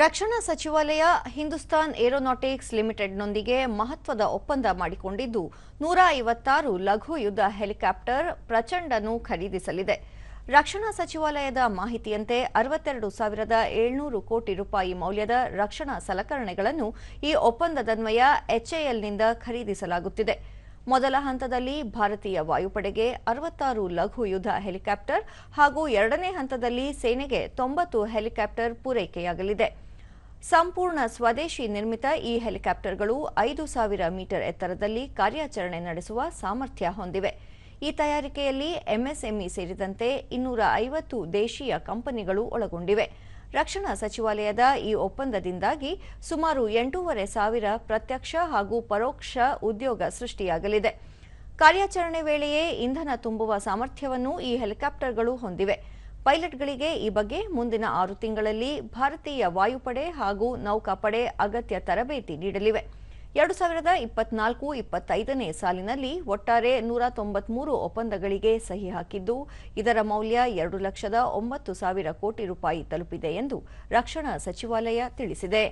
ರಕ್ಷಣಾ ಸಚಿವಾಲಯ ಹಿಂದೂಸ್ತಾನ್ ಏರೋನಾಟಿಕ್ಸ್ ಲಿಮಿಟೆಡ್ನೊಂದಿಗೆ ಮಹತ್ವದ ಒಪ್ಪಂದ ಮಾಡಿಕೊಂಡಿದ್ದು, ನೂರ ಐವತ್ತಾರು ಲಘು ಯುದ್ಧ ಹೆಲಿಕಾಪ್ಟರ್ ಪ್ರಚಂಡನ್ನು ಖರೀದಿಸಲಿದೆ. ರಕ್ಷಣಾ ಸಚಿವಾಲಯದ ಮಾಹಿತಿಯಂತೆ ಅರವತ್ತೆರಡು ಸಾವಿರದ ಏಳ್ನೂರು ಕೋಟಿ ರೂಪಾಯಿ ಮೌಲ್ಯದ ರಕ್ಷಣಾ ಸಲಕರಣೆಗಳನ್ನು ಈ ಒಪ್ಪಂದದನ್ವಯ ಎಚ್ಎಎಲ್ನಿಂದ ಖರೀದಿಸಲಾಗುತ್ತಿದೆ. ಮೊದಲ ಹಂತದಲ್ಲಿ ಭಾರತೀಯ ವಾಯುಪಡೆಗೆ ಅರವತ್ತಾರು ಲಘು ಯುದ್ಧ ಹೆಲಿಕಾಪ್ಟರ್ ಹಾಗೂ ಎರಡನೇ ಹಂತದಲ್ಲಿ ಸೇನೆಗೆ ತೊಂಬತ್ತು ಹೆಲಿಕಾಪ್ಟರ್ ಪೂರೈಕೆಯಾಗಲಿದೆ. ಸಂಪೂರ್ಣ ಸ್ವದೇಶಿ ನಿರ್ಮಿತ ಈ ಹೆಲಿಕಾಪ್ಟರ್ಗಳು ಐದು ಸಾವಿರ ಮೀಟರ್ ಎತ್ತರದಲ್ಲಿ ಕಾರ್ಯಾಚರಣೆ ನಡೆಸುವ ಸಾಮರ್ಥ್ಯ ಹೊಂದಿವೆ. ಈ ತಯಾರಿಕೆಯಲ್ಲಿ ಎಂಎಸ್ಎಂಇ ಸೇರಿದಂತೆ ಇನ್ನೂರ ಐವತ್ತು ದೇಶೀಯ ಕಂಪನಿಗಳು ಒಳಗೊಂಡಿವೆ. ರಕ್ಷಣಾ ಸಚಿವಾಲಯದ ಈ ಒಪ್ಪಂದದಿಂದಾಗಿ ಸುಮಾರು ಎಂಟೂವರೆ ಸಾವಿರ ಪ್ರತ್ಯಕ್ಷ ಹಾಗೂ ಪರೋಕ್ಷ ಉದ್ಯೋಗ ಸೃಷ್ಟಿಯಾಗಲಿದೆ. ಕಾರ್ಯಾಚರಣೆ ವೇಳೆಯೇ ಇಂಧನ ತುಂಬುವ ಸಾಮರ್ಥ್ಯವನ್ನು ಈ ಹೆಲಿಕಾಪ್ಟರ್ಗಳು ಹೊಂದಿವೆ. ಪೈಲಟ್ಗಳಿಗೆ ಈ ಬಗ್ಗೆ ಮುಂದಿನ ಆರು ತಿಂಗಳಲ್ಲಿ ಭಾರತೀಯ ವಾಯುಪಡೆ ಹಾಗೂ ನೌಕಾಪಡೆ ಅಗತ್ಯ ತರಬೇತಿ ನೀಡಲಿವೆ. ಎರಡು ಸಾವಿರದ ಇಪ್ಪತ್ನಾಲ್ಕು ಇಪ್ಪತ್ತೈದನೇ ಸಾಲಿನಲ್ಲಿ ಒಟ್ಟಾರೆ ನೂರ ತೊಂಬತ್ಮೂರು ಒಪ್ಪಂದಗಳಿಗೆ ಸಹಿ ಹಾಕಿದ್ದು, ಇದರ ಮೌಲ್ಯ ಎರಡು ಲಕ್ಷದ ಒಂಬತ್ತು ಸಾವಿರ ಕೋಟಿ ರೂಪಾಯಿ ತಲುಪಿದೆ ಎಂದು ರಕ್ಷಣಾ ಸಚಿವಾಲಯ ತಿಳಿಸಿದೆ.